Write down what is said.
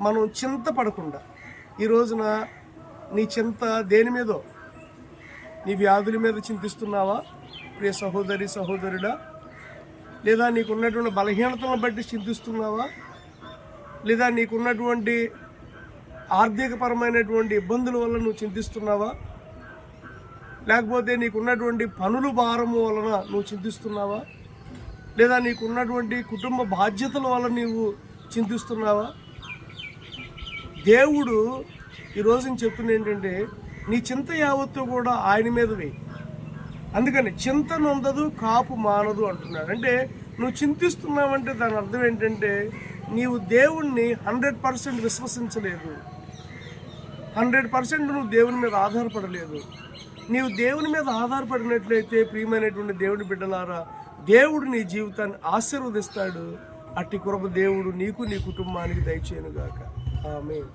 మనం చింత పడకుండా ఈ రోజున నీ చింత దేని మీదో? నీ వ్యాధుల మీద చింతిస్తున్నావా? ప్రియ సహోదరి సహోదరుడా? లేదా నీకున్నటువంటి బలహీనతలను బట్టి చింతిస్తున్నావా? లేదా నీకున్నటువంటి ఆర్థికపరమైనటువంటి ఇబ్బందుల వల్ల నువ్వు చింతిస్తున్నావా? లేకపోతే నీకున్నటువంటి పనుల భారము వలన నువ్వు చింతిస్తున్నావా? లేదా నీకున్నటువంటి కుటుంబ బాధ్యతల వల్ల నీవు చింతిస్తున్నావా? దేవుడు ఈరోజు నేను చెప్తున్నా ఏంటంటే నీ చింత యావత్తు కూడా ఆయన మీద వేయి. అందుకని చింత నొందదు కాపు మానదు అంటున్నాడు. అంటే నువ్వు చింతిస్తున్నావంటే దాని అర్థం ఏంటంటే నీవు దేవుణ్ణి హండ్రెడ్ పర్సెంట్ విశ్వసించలేదు. హండ్రెడ్ పర్సెంట్ నువ్వు దేవుని మీద ఆధారపడలేదు. నీవు దేవుని మీద ఆధారపడినట్లయితే ప్రియమైనటువంటి దేవుని బిడ్డలారా దేవుడు నీ జీవితాన్ని ఆశీర్వదిస్తాడు. అట్టి కృప దేవుడు నీకు నీ కుటుంబానికి దయచేయనుగాక. Amen.